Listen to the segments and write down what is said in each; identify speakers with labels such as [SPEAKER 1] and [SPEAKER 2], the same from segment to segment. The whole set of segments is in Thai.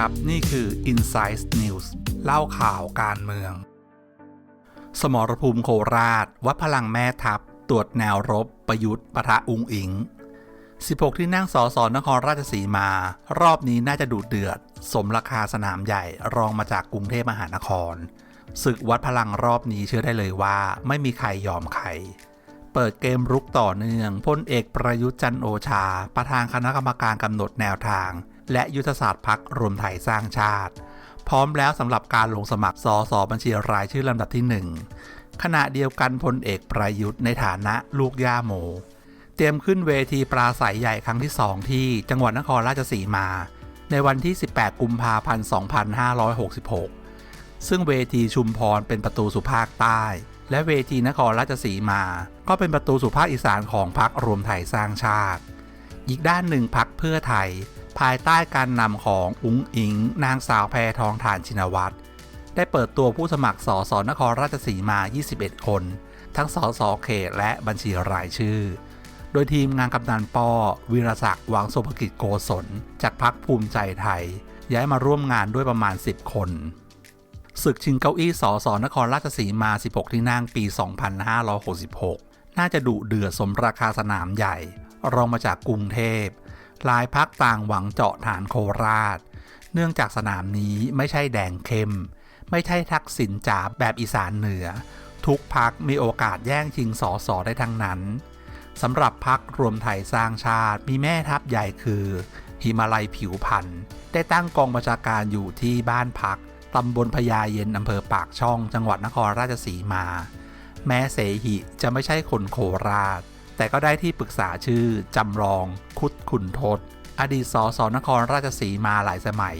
[SPEAKER 1] ครับ นี่คือ Inside News เล่าข่าวการเมือง สมรภูมิโคราช วัดพลังแม่ทัพ ตรวจแนวรบ ประยุทธ์ปะทะอุงอิง 16 ที่นั่งสอสอนครราชสีมา รอบนี้น่าจะดุเดือด สมราคาสนามใหญ่รองมาจากกรุงเทพมหานคร ศึกวัดพลังรอบนี้เชื่อได้เลยว่าไม่มีใครยอมใครเปิดเกมรุกต่อเนื่องพลเอกประยุทธ์จันโอชา ประธานคณะกรรมการกำหนดแนวทาง และยุทธศาสตร์พักรวมไทยสร้างชาติ พร้อมแล้วสำหรับการลงสมัครสอสอบัญชีรายชื่อลำดับที่ 1 ขณะเดียวกันพลเอกประยุทธ์ในฐานะลูกย่าโม เตรียมขึ้นเวทีปราศัยใหญ่ครั้งที่ 2 ที่จังหวัดนครราชสีมา ในวันที่ 18 กุมภาพันธ์ 2566 ซึ่งเวทีชุมพรเป็นประตูสู่ภาคใต้ และเวทีนครราชสีมา ก็เป็นประตูสู่ภาคอีสานของพรรครวมไทยสร้างชาติ อีกด้านหนึ่งพักเพื่อไทย ภายใต้การนำของอุ้งอิง นางสาวแพทองทานชินวัตรได้เปิดตัวผู้สมัครสสนครราชสีมา 21 คน ทั้งสสเขตและบัญชีรายชื่อ โดยทีมงานกำนันปอวีรศักดิ์วังสุภกิจโกศลจากพักภูมิใจไทย ย้ายมาร่วมงานด้วยประมาณ 10 คนศึกชิงเก้าอี้สสนครราชสีมา 16 ที่นั่งปี 2566 น่าจะดุเดือดสมราคาสนามใหญ่ รองมาจากกรุงเทพ หลายพักต่างหวังเจาะฐานโคราช เนื่องจากสนามนี้ไม่ใช่แดงเข้ม ไม่ใช่ทักษิณจ๋าแบบอีสานเหนือ ทุกพักมีโอกาสแย่งชิงสอสอได้ทั้งนั้นสำหรับพักรวมไทยสร้างชาติมีแม่ทัพใหญ่คือ หิมาลัยผิวพันธ์ได้ตั้งกองบัญชาการอยู่ที่บ้านพักตำบลพญาเย็นอำเภอปากช่อง จังหวัดนครราชสีมา แม้เสหิจะไม่ใช่คนโคราช แต่ก็ได้ที่ปรึกษาชื่อจำลองคุดขุนทศ อดีตสสนครราชสีมาหลายสมัย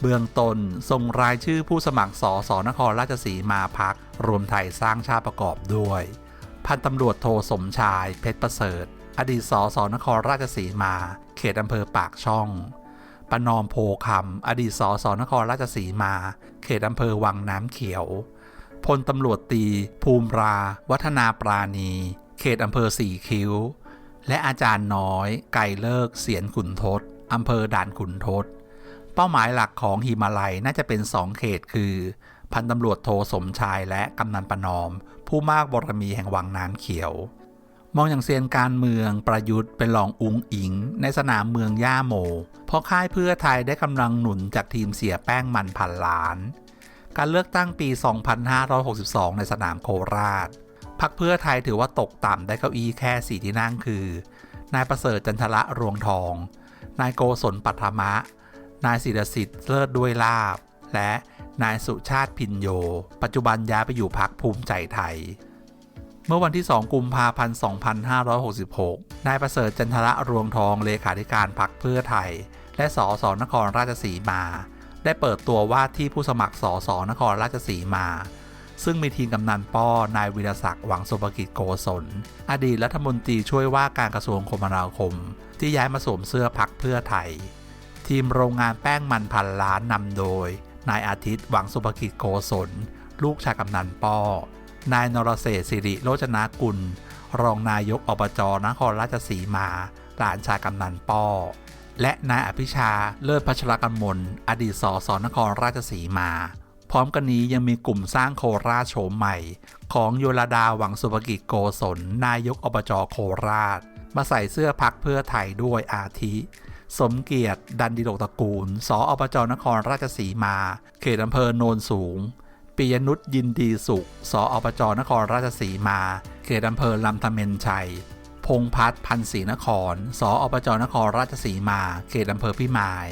[SPEAKER 1] เบื้องต้นส่งรายชื่อผู้สมัครสสนครราชสีมาพักรวมไทยสร้างชาติประกอบด้วย พันตำรวจโทสมชายเพชรประเสริฐ อดีตสสนครราชสีมา เขตอำเภอปากช่องปนอมโพคำอดีตสสนครราชสีมา เขตอำเภอวังน้ำเขียวพลตำรวจตี ภูมิรา วัฒนาปราณี เขตอำเภอสี่คิ้ว และอาจารย์น้อย ไก่เลิก เสียนขุนทศอำเภอด่านขุนทศ เป้าหมายหลักของหิมาลัยน่าจะเป็น2เขตคือ พันตำรวจโทสมชายและกำนันประนอม ผู้มากบารมีแห่งวังน้ำเขียว มองอย่างเซียนการเมืองประยุทธ์เป็นรองอุงอิง ในสนามเมืองย่าโม เพราะค่ายเพื่อไทยได้กำลังหนุนจากทีมเสียแป้งมันพันล้าน การเลือกตั้งปี 2562 ในสนามโคราช พักเพื่อไทยถือว่าตกต่ำได้เก้าอี้แค่สี่ที่นั่งคือ นายประเสริฐจันทระรวงทอง นายโกศลปัทมะ นายศิรสิทธิ์เลิศด้วยลาบ และนายสุชาติพินโย ปัจจุบันย้ายไปอยู่พักภูมิใจไทย เมื่อวันที่ 2 กุมภาพันธ์ 2566 นายประเสริฐจันทระรวงทองเลขาธิการพักเพื่อไทย และสสนครราชสีมา ได้เปิดตัวว่าที่ผู้สมัครสสนครราชสีมา ซึ่งมีทีมกำนันป้อนายวิรศักดิ์หวังสุภกิจโกศล อดีตรัฐมนตรีช่วยว่าการกระทรวงคมนาคม ที่ย้ายมาสวมเสื้อพักเพื่อไทย ทีมโรงงานแป้งมันพันล้านนำโดย นายอาทิตย์หวังสุภกิจโกศล ลูกชายกำนันป้อนายนรเศษสิริโรจนากุล รองนายกอบจนครราชสีมา หลานชายกำนันป้อ และนายอภิชาเลิศพัชรกมลอดีตสสนครราชสีมา พร้อมกันนี้ยังมีกลุ่มสร้างโคราชโฉมใหม่ ของโยลดาหวังสุภกิจโกศลนายกอบจโคราช มาใส่เสื้อพักเพื่อไทยด้วยอาทิ สมเกียรติ ดันดิโลกตระกูล สออบจนครราชสีมา เขตอำเภอโนนสูงปิยนุชยินดีสุข สออบจนครราชสีมา เขตอำเภอลำธเมนชัย พงพัฒน์พันศรีนคร สออบจนครราชสีมา เขตอำเภอพิมาย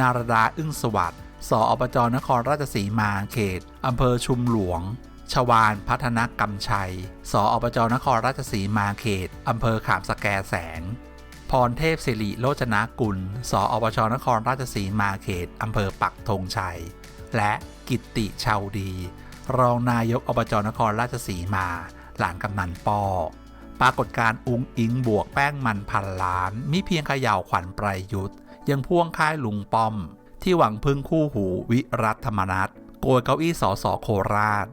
[SPEAKER 1] นารดาอึ้งสวัสดิ์ สออบจนครราชสีมาเขตอำเภอชุมหลวง ชวานพัฒนกรรมชัย สออบจนครราชสีมาเขตอำเภอขามสแกแสง พรเทพสิริโลจนกุล สออบจนครราชสีมาเขตอำเภอปักธงชัย และกิตติชาวดี รองนายกอบจนครราชสีมา หลานกำนันปอปรากฏการอุ้งอิงบวกแป้งมันพันล้าน มิเพียงเขย่าวขวัญประยุทธ์ยังพ่วงค่ายลุงป้อม ที่หวังพึ่งคู่หูวิรัตธรรมนัฐโกยเก้าอี้สอสอโคราช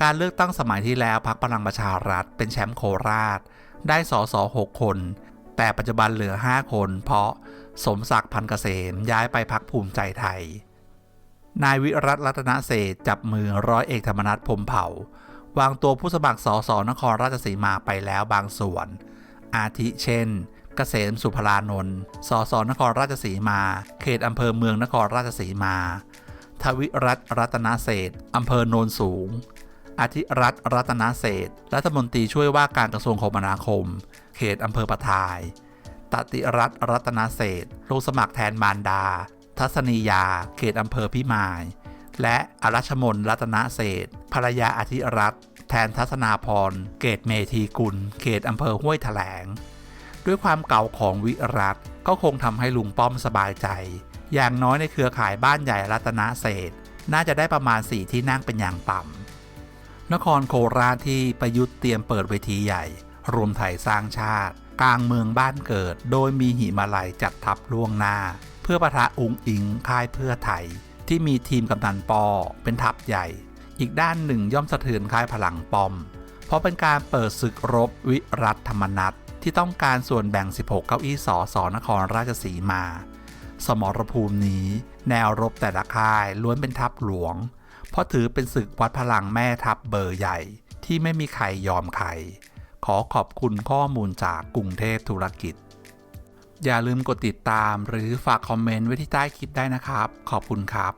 [SPEAKER 1] การเลือกตั้งสมัยที่แล้วพักพลังประชารัฐเป็นแชมป์โคราช ได้สอสอ6คน แต่ปัจจุบันเหลือ 5 คน เพราะสมศักดิ์พันเกษมย้ายไปพักภูมิใจไทย นายวิรัตรัตนเศษจับมือร้อยเอกธรรมนัฐพมเผ่า วางตัวผู้สมัครสสนครราชสีมาไปแล้วบางส่วน อาทิเช่น เกษมสุพรานนท์ สสนครราชสีมา เขตอำเภอเมืองนครราชสีมา ทวิรัตรัตนเศรษฐ์อำเภอโนนสูงอาทิรัตรัตนเศรษฐ์รัฐมนตรีช่วยว่าการกระทรวงคมนาคม เขตอำเภอปะทาย ตติรัตรัตนเศรษฐ์ลงสมัครแทนมารดา ทัศนียา เขตอำเภอพิมาย และอรัชมนรัตนเศรษฐ์ภรรยาอาทิรัตแทนทัศนาพร เกตเมธีกุล เขตอำเภอห้วยแถลง ด้วยความเก่าของวิรัตก็คงทำให้ลุงป้อมสบายใจ อย่างน้อยในเครือข่ายบ้านใหญ่รัตนเศษน่าจะได้ประมาณ 4 ที่นั่งเป็นอย่างต่ำนครโคราชที่ประยุทธ์เตรียมเปิดเวทีใหญ่ รวมไทยสร้างชาติ กลางเมืองบ้านเกิด โดยมีหิมาลัยจัดทัพล่วงหน้า เพื่อประทะอุงอิงค่ายเพื่อไทย ที่มีทีมกำนันปอเป็นทัพใหญ่ อีกด้านหนึ่งย่อมสะเทือนค่ายพลังปอม เพราะเป็นการเปิดศึกรบวิรัตธรรมนัต ที่ต้องการส่วนแบ่ง 16 เก้าอี้สอสอนครราชสีมา สมรภูมินี้ แนวรบแต่ละค่ายล้วนเป็นทัพหลวง เพราะถือเป็นศึกวัดพลังแม่ทัพเบอร์ใหญ่ ที่ไม่มีใครยอมใคร ขอขอบคุณข้อมูลจากกรุงเทพธุรกิจ อย่าลืมกดติดตามหรือฝากคอมเมนต์ไว้ที่ใต้คลิปได้นะครับ ขอบคุณครับ